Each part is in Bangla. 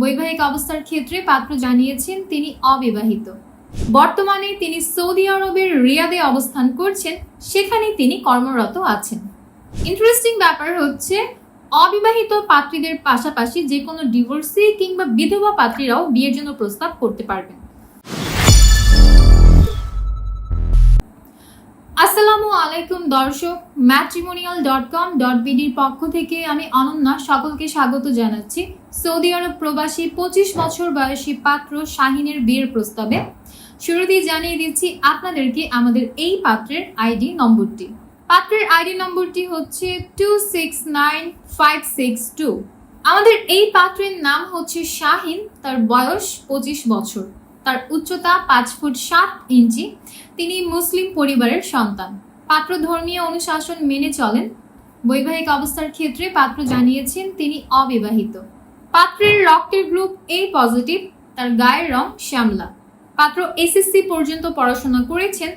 বৈবাহিক অবস্থার ক্ষেত্রে পাত্র জানিয়েছেন তিনি অবিবাহিত। বর্তমানে তিনি সৌদি আরবের রিয়াদে অবস্থান করছেন, সেখানে তিনি কর্মরত আছেন। ইন্টারেস্টিং ব্যাপার হচ্ছে, অবিবাহিত পাত্রীদের পাশাপাশি যে কোনো ডিভোর্সি কিংবা বিধবা পাত্রীরাও বিয়ের জন্য প্রস্তাব করতে পারবেন। আসসালামু আলাইকুম, দর্শক। ম্যাট্রিমোনিয়াল ডট কম ডট বিডির পক্ষ থেকে আমি অনন্যা সকলকে স্বাগত জানাচ্ছি। সৌদি আরব প্রবাসী পঁচিশ বছর বয়সী পাত্র শাহিনের বিয়ের প্রস্তাবে। শুরুতেই জানিয়ে দিচ্ছি আপনাদেরকে আমাদের এই পাত্রের আইডি নম্বরটি। পাত্রের আইডি নম্বরটি হচ্ছে two six nine five six two আমাদের এই পাত্রের নাম হচ্ছে শাহিন, তার বয়স পঁচিশ বছর। তার উচ্চতা পাঁচ ফুট সাত ইঞ্চি। তিনি মুসলিম পরিবারের সন্তান। পাত্র ধর্মীয় অনুশাসন মেনে চলেন। বৈবাহিক অবস্থার ক্ষেত্রে পাত্র জানিয়েছেন তিনি অবিবাহিত। পাত্রের রক্তের গ্রুপ এ পজিটিভ, তার গায়ের রং শ্যামলা। পাত্র এসএসসি পর্যন্ত পড়াশোনা করেছেন।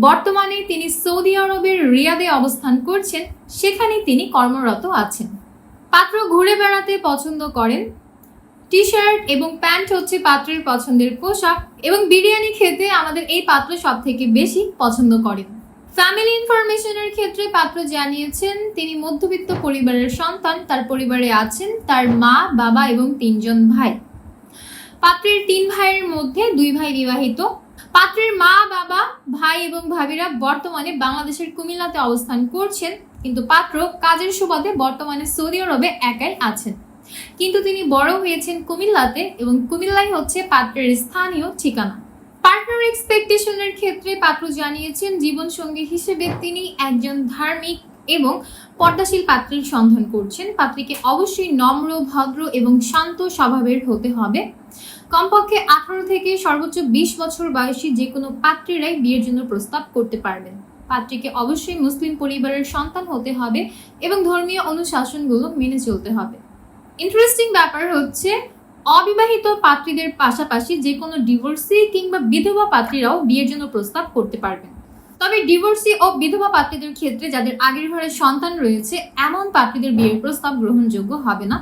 বর্তমানে তিনি সৌদি আরবের রিয়াদে অবস্থান করছেন। সেখানে তিনি কর্মরত আছেন। পাত্র ঘুরে বেড়াতে পছন্দ করেন। টি শার্ট এবং প্যান্ট হচ্ছে পাত্রের পছন্দের পোশাক এবং বিরিয়ানি খেতে আমাদের এই পাত্র সব থেকে বেশি পছন্দ করেন ফ্যামিলি ইনফরমেশনের ক্ষেত্রে পাত্র জানিয়েছেন, তিনি মধ্যবিত্ত পরিবারের সন্তান, তার পরিবারে আছেন তার মা, বাবা এবং তিনজন ভাই। পাত্রের তিন ভাইয়ের মধ্যে দুই ভাই বিবাহিত। পাত্রের মা, বাবা, ভাই এবং ভাবিরা বর্তমানে বাংলাদেশের কুমিল্লাতে অবস্থান করছেন, কিন্তু পাত্র কাজের সুবাদে বর্তমানে সৌদি আরবে একাই আছেন। কিন্তু তিনি বড় হয়েছেন কুমিল্লাতে এবং কুমিল্লাই হচ্ছে পাত্রের স্থানীয় ঠিকানা। পার্টনার এক্সপেকটেশনের ক্ষেত্রে পাত্র জানিয়েছেন, জীবনসঙ্গী হিসেবে তিনি একজন ধার্মিক এবং পর্দাশীল পাত্রের সন্ধান করছেন। পাত্রীকে অবশ্যই নম্র, ভদ্র এবং শান্ত স্বভাবের হতে হবে। কমপক্ষে আঠারো থেকে সর্বোচ্চ বিশ বছর বয়সী যে কোনো পাত্রীরাই বিয়ের জন্য প্রস্তাব করতে পারবেন। পাত্রীকে অবশ্যই মুসলিম পরিবারের সন্তান হতে হবে এবং ধর্মীয় অনুশাসনগুলো মেনে চলতে হবে। ইন্টারেস্টিং ব্যাপার হচ্ছে, অবিবাহিত পাত্রীদের পাশাপাশি যে কোনো ডিভোর্সি কিংবা বিধবা পাত্রীরাও বিয়ের জন্য প্রস্তাব করতে পারবেন। তবে ডিভোর্সি ও বিধবা পাত্রীদের ক্ষেত্রে যাদের আগের ঘরে সন্তান রয়েছে, এমন পাত্রীদের বিয়ের প্রস্তাব গ্রহণযোগ্য হবে না।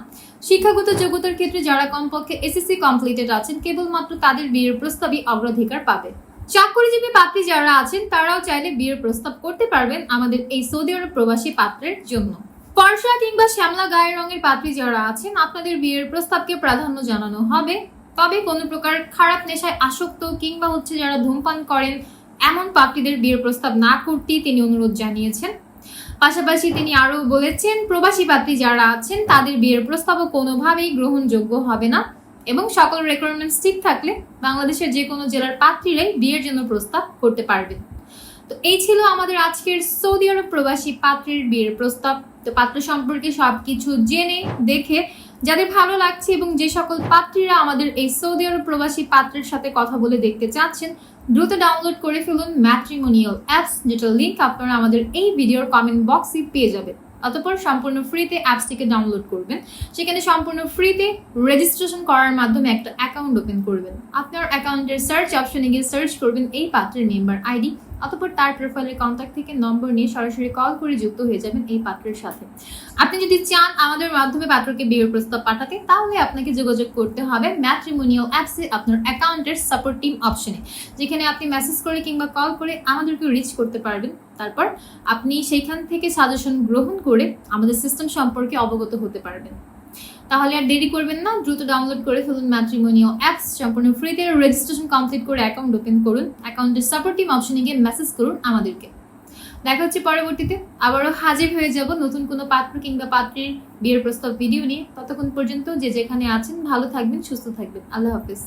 শিক্ষাগত যোগ্যতার ক্ষেত্রে যারা কমপক্ষে এসএসসি কমপ্লিটেড আছেন, কেবলমাত্র তাদের বিয়ের প্রস্তাবই অগ্রাধিকার পাবে। চাকরিজীবী পাত্রী যারা আছেন, তারাও চাইলে বিয়ের প্রস্তাব করতে পারবেন আমাদের এই সৌদি আরব প্রবাসী পাত্রের জন্য। ফর্সা কিংবা শ্যামলা গায়ের রঙের পাত্রী যারা আছেন, আপনাদের বিয়ের প্রস্তাবকে প্রাধান্য জানানো হবে। তবে কোনো প্রকার খারাপ নেশায় আসক্ত কিংবা হচ্ছে যারা ধূমপান করেন, এমন পাত্রীদের বিয়ের প্রস্তাব না করতেই তিনি অনুরোধ জানিয়েছেন। পাশাপাশি তিনি আরও বলেছেন, প্রবাসী পাত্রী যারা আছেন, তাদের বিয়ের প্রস্তাবও কোনোভাবেই গ্রহণযোগ্য হবে না এবং সকল রেকোয়ারমেন্টস ঠিক থাকলে বাংলাদেশের যে কোনো জেলার পাত্রীরাই বিয়ের জন্য প্রস্তাব করতে পারবেন। তো এই ছিল আমাদের আজকের সৌদি আরব প্রবাসী পাত্রীর বিয়ের প্রস্তাব। তো পাত্র সম্পর্কে সবকিছু জেনে, দেখে, যাদের ভালো লাগছে এবং যে সকল পাত্রীরা আমাদের এই সৌদি আরব প্রবাসী পাত্রের সাথে কথা বলে দেখতে চাচ্ছেন, দ্রুত ডাউনলোড করে ফেলুন ম্যাট্রিমোনিয়াল অ্যাপস যেটার লিঙ্ক আপনারা আমাদের এই ভিডিওর কমেন্ট বক্সে পেয়ে যাবেন। অতপর সম্পূর্ণ ফ্রিতে অ্যাপসটিকে ডাউনলোড করবেন। সেখানে সম্পূর্ণ ফ্রিতে রেজিস্ট্রেশন করার মাধ্যমে একটা অ্যাকাউন্ট ওপেন করবেন। আপনার অ্যাকাউন্টের সার্চ অপশনে গিয়ে সার্চ করবেন এই পাত্রের মেম্বার আইডি অতপর তার প্রোফাইলের কন্ট্যাক্ট থেকে নম্বর নিয়ে সরাসরি কল করে যুক্ত হয়ে যাবেন এই পাত্রের সাথে। আপনি যদি চান আমাদের মাধ্যমে পাত্রকে বিয়ের প্রস্তাব পাঠাতে, তাহলে আপনাকে যোগাযোগ করতে হবে ম্যাট্রিমোনিয়াল অ্যাপসে আপনার অ্যাকাউন্টের সাপোর্ট টিম অপশনে যেখানে আপনি মেসেজ করে কিংবা কল করে আমাদেরকে রিচ করতে পারবেন। তারপর আপনি সেইখান থেকে সাজেশন গ্রহণ করে আমাদের সিস্টেম সম্পর্কে অবগত হতে পারবেন। তাহলে আর দেরি করবেন না, দ্রুত ডাউনলোড করে ফেলুন ম্যাট্রিমোনিও অ্যাপস সম্পূর্ণ ফ্রিতে রেজিস্ট্রেশন কমপ্লিট করে অ্যাকাউন্ট ওপেন করুন। অ্যাকাউন্টের সাপোর্টিভ অপশনে গিয়ে মেসেজ করুন আমাদেরকে। দেখা হচ্ছে পরবর্তীতে, আবারও হাজির হয়ে যাব নতুন কোনো পাত্র কিংবা পাত্রীর বিয়ের প্রস্তাব ভিডিও নিয়ে। ততক্ষণ পর্যন্ত যে যেখানে আছেন, ভালো থাকবেন, সুস্থ থাকবেন। আল্লাহ হাফিজ।